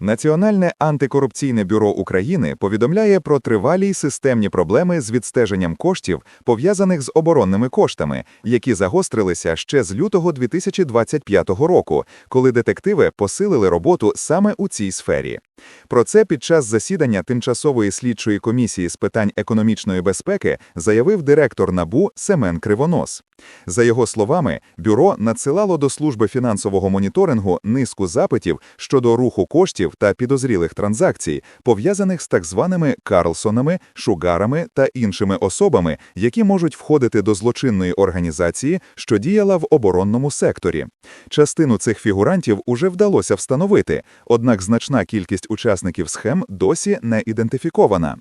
Національне антикорупційне бюро України повідомляє про тривалі й системні проблеми з відстеженням коштів, пов'язаних з оборонними коштами, які загострилися ще з лютого 2025 року, коли детективи посилили роботу саме у цій сфері. Про це під час засідання Тимчасової слідчої комісії з питань економічної безпеки заявив директор НАБУ Семен Кривонос. За його словами, бюро надсилало до служби фінансового моніторингу низку запитів щодо руху коштів та підозрілих транзакцій, пов'язаних з так званими Карлсонами, Шугарами та іншими особами, які можуть входити до злочинної організації, що діяла в оборонному секторі. Частину цих фігурантів уже вдалося встановити, однак значна кількість учасників схем досі не ідентифікована.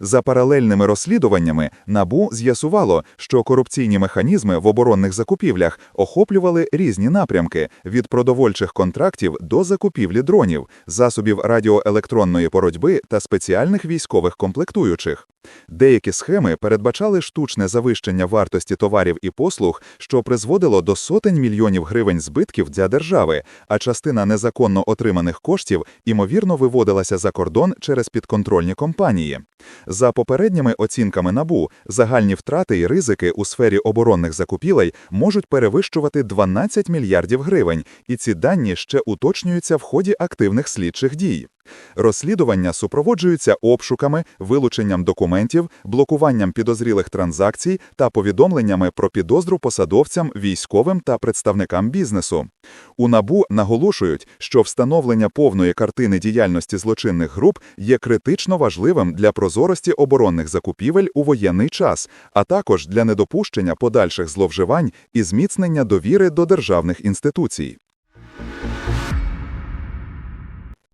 За паралельними розслідуваннями НАБУ з'ясувало, що корупційні механізми в оборонних закупівлях охоплювали різні напрямки від продовольчих контрактів до закупівлі дронів, засобів радіоелектронної боротьби та спеціальних військових комплектуючих. Деякі схеми передбачали штучне завищення вартості товарів і послуг, що призводило до сотень мільйонів гривень збитків для держави, а частина незаконно отриманих коштів імовірно виводилася за кордон через підконтрольні компанії. За попередніми оцінками НАБУ, загальні втрати і ризики у сфері оборонних закупівель можуть перевищувати 12 мільярдів гривень, і ці дані ще уточнюються в ході активних слідчих дій. Розслідування супроводжуються обшуками, вилученням документів, блокуванням підозрілих транзакцій та повідомленнями про підозру посадовцям, військовим та представникам бізнесу. У НАБУ наголошують, що встановлення повної картини діяльності злочинних груп є критично важливим для прозорості оборонних закупівель у воєнний час, а також для недопущення подальших зловживань і зміцнення довіри до державних інституцій.